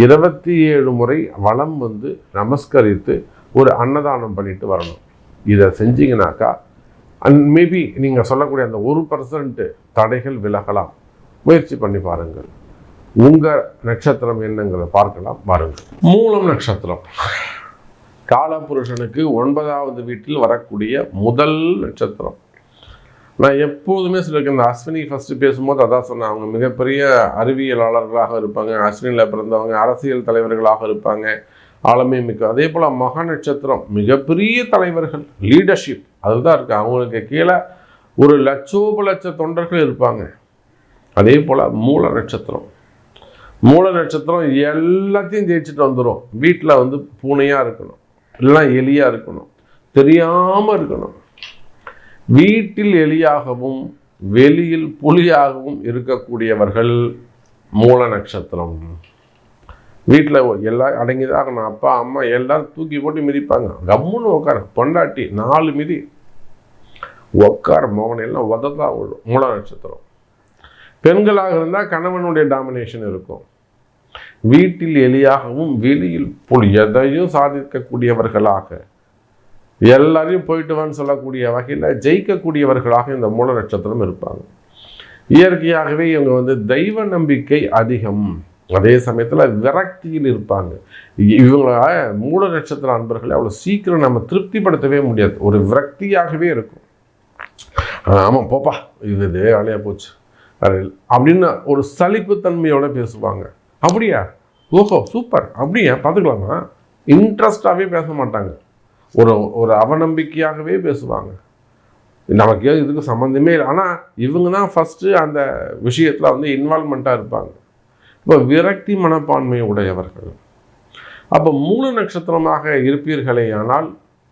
இருபத்தி ஏழு முறை வளம் வந்து நமஸ்கரித்து ஒரு அன்னதானம் பண்ணிட்டு வரணும். இதை செஞ்சீங்கனாக்கா அண்ட் மேபி நீங்கள் சொல்லக்கூடிய அந்த ஒரு பர்சன்ட்டு தடைகள் விலகலாம். முயற்சி பண்ணி பாருங்கள். உங்கள் நட்சத்திரம் என்னங்கிறத பார்க்கலாம் பாருங்கள் மூலம் நட்சத்திரம். காலபுருஷனுக்கு ஒன்பதாவது வீட்டில் வரக்கூடிய முதல் நட்சத்திரம். நான் எப்போதுமே சொல்லியிருக்கேன் இந்த அஸ்வினி ஃபஸ்ட்டு பேசும்போது அதான் சொன்னேன். அவங்க மிகப்பெரிய அறிவியலாளர்களாக இருப்பாங்க அஸ்வினியில் பிறந்தவங்க அரசியல் தலைவர்களாக இருப்பாங்க ஆளுமை மிக்க அதே போல் மகா நட்சத்திரம் மிகப்பெரிய தலைவர்கள் லீடர்ஷிப் அதுதான் இருக்குது அவங்களுக்கு கீழே ஒரு லட்சோப லட்ச தொண்டர்கள் இருப்பாங்க. அதே போல் மூல நட்சத்திரம். மூல நட்சத்திரம் எல்லாத்தையும் ஜெயிச்சுட்டு வந்துடும் வீட்டில் வந்து பூனையாக இருக்கணும் இல்லைன்னா எலியாக இருக்கணும் தெரியாமல் இருக்கணும். வீட்டில் எலியாகவும் வெளியில் புலியாகவும் இருக்கக்கூடியவர்கள் மூல நட்சத்திரம். வீட்டில் எல்லாம் அடங்கிதான் ஆகணும். அப்பா அம்மா எல்லாரும் தூக்கி போட்டு மிதிப்பாங்க. கம்முன்னு உட்கார பொண்டாட்டி நாலு மிதி. உட்கார மோகன் எல்லாம் உததான் விழும் மூல நட்சத்திரம். பெண்களாக இருந்தால் கணவனுடைய டாமினேஷன் இருக்கும். வீட்டில் எலியாகவும் வெளியில் புலி. எதையும் சாதிக்கக்கூடியவர்களாக எல்லாரையும் போயிட்டுவான்னு சொல்லக்கூடிய வகையில் ஜெயிக்கக்கூடியவர்களாக இந்த மூல நட்சத்திரம் இருப்பாங்க. இயற்கையாகவே இவங்க வந்து தெய்வ நம்பிக்கை அதிகம். அதே சமயத்தில் விரக்தியில் இருப்பாங்க. இவங்கள மூல நட்சத்திர அன்பர்களை அவ்வளோ சீக்கிரம் நம்ம திருப்திப்படுத்தவே முடியாது. ஒரு விரக்தியாகவே இருக்கும். ஆமாம் போப்பா இது இதே வேலையாக போச்சு. அப்படின்னு ஒரு சலிப்புத்தன்மையோடு பேசுவாங்க. அப்படியா? ஓஹோ சூப்பர். அப்படியா? பார்த்துக்கலாமா? இன்ட்ரெஸ்டாகவே பேச மாட்டாங்க. ஒரு ஒரு அவநம்பிக்கையாகவே பேசுவாங்க. நமக்கு ஏதோ இதுக்கு சம்மந்தமே இல்லை. ஆனால் இவங்க தான் ஃபஸ்ட்டு அந்த விஷயத்தில் வந்து இன்வால்மெண்ட்டாக இருப்பாங்க. இப்போ விரக்தி மனப்பான்மை உடையவர்கள். அப்போ மூணு நட்சத்திரமாக இருப்பீர்களே ஆனால்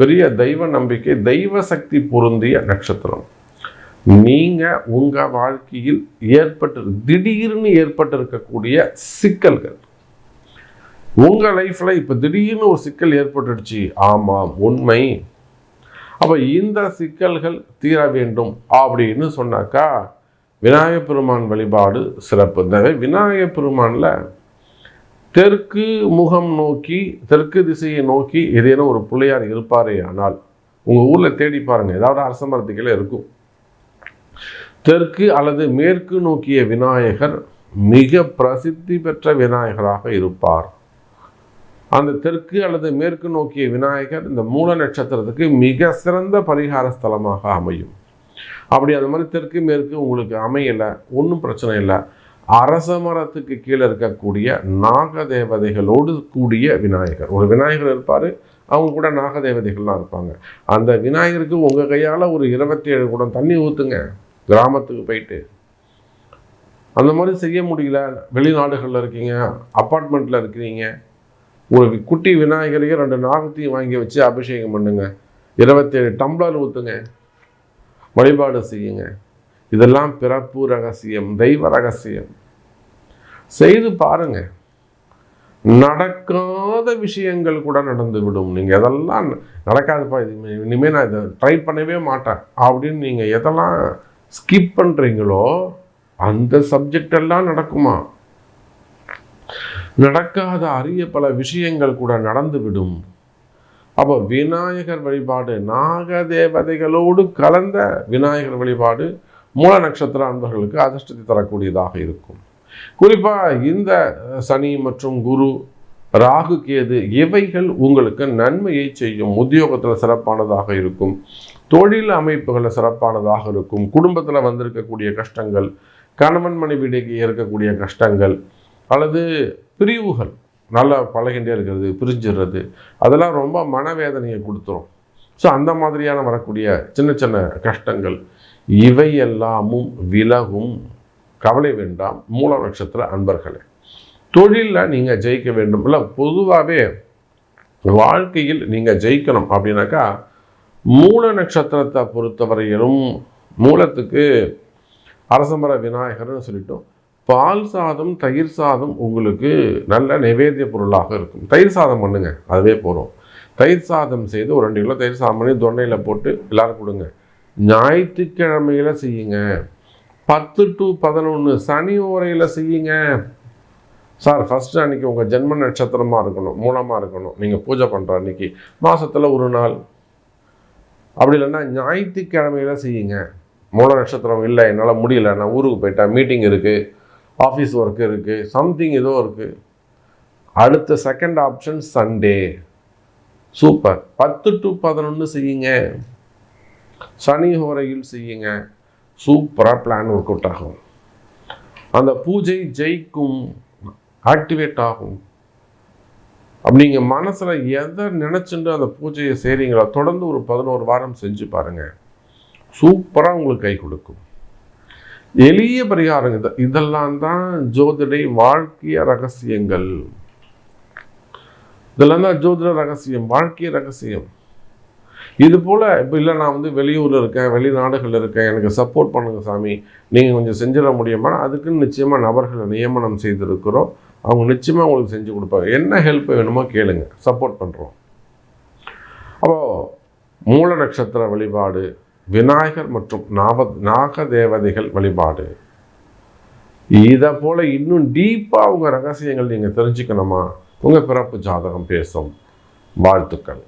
பெரிய தெய்வ நம்பிக்கை தெய்வ சக்தி பொருந்திய நட்சத்திரம். நீங்கள் உங்கள் வாழ்க்கையில் ஏற்பட்டு திடீர்னு ஏற்பட்டிருக்கக்கூடிய சிக்கல்கள். உங்கள் லைஃப்பில் இப்போ திடீர்னு ஒரு சிக்கல் ஏற்பட்டுடுச்சு. ஆமாம் உண்மை. அப்போ இந்த சிக்கல்கள் தீர வேண்டும் அப்படின்னு சொன்னாக்கா விநாயகப் பெருமான் வழிபாடு சிறப்பு. இந்த விநாயகப் பெருமானில் தெற்கு முகம் நோக்கி தெற்கு திசையை நோக்கி ஏதேனும் ஒரு பிள்ளையார் இருப்பாரே ஆனால் உங்கள் ஊரில் தேடி பாருங்கள் ஏதாவது அரச மரத்துக்கில் இருக்கும். தெற்கு அல்லது மேற்கு நோக்கிய விநாயகர் மிக பிரசித்தி பெற்ற விநாயகராக இருப்பார். அந்த தெற்கு அல்லது மேற்கு நோக்கிய விநாயகர் இந்த மூல நட்சத்திரத்துக்கு மிக சிறந்த பரிகார ஸ்தலமாக அமையும். அப்படி அது மாதிரி தெற்கு மேற்கு உங்களுக்கு அமையலை ஒன்றும் பிரச்சனை இல்லை. அரச மரத்துக்கு கீழே இருக்கக்கூடிய நாக தேவதைகளோடு கூடிய விநாயகர். ஒரு விநாயகர் இருப்பார் அவங்க கூட நாக தேவதைகள்லாம் இருப்பாங்க. அந்த விநாயகருக்கு உங்கள் கையால் ஒரு இருபத்தி ஏழு குடம் தண்ணி ஊற்றுங்க கிராமத்துக்கு போயிட்டு. அந்த மாதிரி செய்ய முடியல. வெளிநாடுகளில் இருக்கீங்க அப்பார்ட்மெண்ட்டில் இருக்கிறீங்க. ஒரு குட்டி விநாயகரையும் ரெண்டு நாகத்தையும் வாங்கி வச்சு அபிஷேகம் பண்ணுங்க. இருபத்தேழு டம்ளர் ஊற்றுங்க வழிபாடு செய்யுங்க. இதெல்லாம் பிறப்பு ரகசியம் தெய்வ ரகசியம். செய்து பாருங்க. நடக்காத விஷயங்கள் கூட நடந்து விடும். நீங்கள் எதெல்லாம் நடக்காதுப்பா இது இனிமேல் நான் இதை ட்ரை பண்ணவே மாட்டேன். அப்படின்னு நீங்கள் எதெல்லாம் ஸ்கிப் பண்ணுறீங்களோ அந்த சப்ஜெக்ட் எல்லாம் நடக்குமா? நடக்காத அரிய பல விஷயங்கள் கூட நடந்துவிடும். அப்போ விநாயகர் வழிபாடு நாக தேவதைகளோடு கலந்த விநாயகர் வழிபாடு மூல நட்சத்திர அன்பர்களுக்கு அதிர்ஷ்டத்தை தரக்கூடியதாக இருக்கும். குறிப்பாக இந்த சனி மற்றும் குரு ராகு கேது இவைகள் உங்களுக்கு நன்மையை செய்யும். உத்தியோகத்தில் சிறப்பானதாக இருக்கும். தொழில் அமைப்புகளில் சிறப்பானதாக இருக்கும். குடும்பத்தில் வந்திருக்கக்கூடிய கஷ்டங்கள் கணவன் மனைவிடைக்கு இருக்கக்கூடிய கஷ்டங்கள் அல்லது பிரிவுகள். நல்லா பழகின்றே இருக்கிறது பிரிஞ்சிடுறது. அதெல்லாம் ரொம்ப மனவேதனையை கொடுத்துரும். ஸோ அந்த மாதிரியான வரக்கூடிய சின்ன சின்ன கஷ்டங்கள் இவையெல்லாமும் விலகும். கவலை வேண்டாம் மூல நட்சத்திர அன்பர்களே. தொழிலில் நீங்கள் ஜெயிக்க வேண்டும். இல்லை பொதுவாகவே வாழ்க்கையில் நீங்கள் ஜெயிக்கணும் அப்படின்னாக்கா மூல நட்சத்திரத்தை பொறுத்தவரையிலும் மூலத்துக்கு அரசமர விநாயகர்னு சொல்லிட்டோம். பால் சாதம் தயிர் சாதம் உங்களுக்கு நல்ல நைவேத்திய பொருளாக இருக்கும். தயிர் சாதம் பண்ணுங்க அதுவே போகிறோம் தயிர் சாதம் செய்து ஒரு ரெண்டு கிலோ தயிர் சாதம் பண்ணி தொண்டையில் போட்டு எல்லோரும் கொடுங்க. ஞாயிற்றுக்கிழமையில செய்யுங்க. பத்து டு பதினொன்று சனி ஓரையில் செய்யுங்க. சார் ஃபஸ்ட்டு அன்னைக்கு உங்கள் ஜென்ம நட்சத்திரமாக இருக்கணும் மூலமாக இருக்கணும். நீங்கள் பூஜை பண்ணுற அன்னைக்கு. மாதத்தில் ஒரு நாள். அப்படி இல்லைன்னா ஞாயிற்றுக்கிழமையில செய்யுங்க. மூல நட்சத்திரம் இல்லை என்னால் முடியல நான் ஊருக்கு போயிட்டேன் மீட்டிங் இருக்குது ஆஃபீஸ் ஒர்க் இருக்குது சம்திங் ஏதோ இருக்குது அடுத்த செகண்ட் ஆப்ஷன் சண்டே சூப்பர் பத்து டு பதினொன்று செய்யுங்க. சனி ஹோரையில் செய்யுங்க. சூப்பராக பிளான் ஒர்க் அவுட் ஆகும். அந்த பூஜை ஜெயிக்கும் ஆக்டிவேட் ஆகும். அப்படி நீங்கள் மனசில் எதை நினச்சிட்டு அந்த பூஜையை செய்கிறீங்களோ தொடர்ந்து ஒரு பதினோரு வாரம் செஞ்சு பாருங்கள் சூப்பராக உங்களுக்கு கை கொடுக்கும். எளிய பரிகாரம் இது. இதெல்லாம் தான் ஜோதிடை வாழ்க்கைய ரகசியங்கள். இதெல்லாம் தான் ஜோதிட ரகசியம் வாழ்க்கைய ரகசியம். இது போல் இப்போ இல்லை நான் வந்து வெளியூரில் இருக்கேன் வெளிநாடுகளில் இருக்கேன் எனக்கு சப்போர்ட் பண்ணுங்கள் சாமி. நீங்கள் கொஞ்சம் செஞ்சிட முடியுமா? அதுக்குன்னு நிச்சயமாக நபர்களை நியமனம் செய்திருக்கிறோம். அவங்க நிச்சயமாக உங்களுக்கு செஞ்சு கொடுப்பாங்க. என்ன ஹெல்ப் வேணுமோ கேளுங்க. சப்போர்ட் பண்ணுறோம் அப்போது மூல நட்சத்திர வழிபாடு விநாயகர் மற்றும் நாவ நாக தேவதைகள் வழிபாடு. இதை போல் இன்னும் டீப்பாக உங்கள் ரகசியங்கள் நீங்கள் தெரிஞ்சுக்கணுமா? உங்கள் பிறப்பு ஜாதகம் பேசும். வாழ்த்துக்கள்.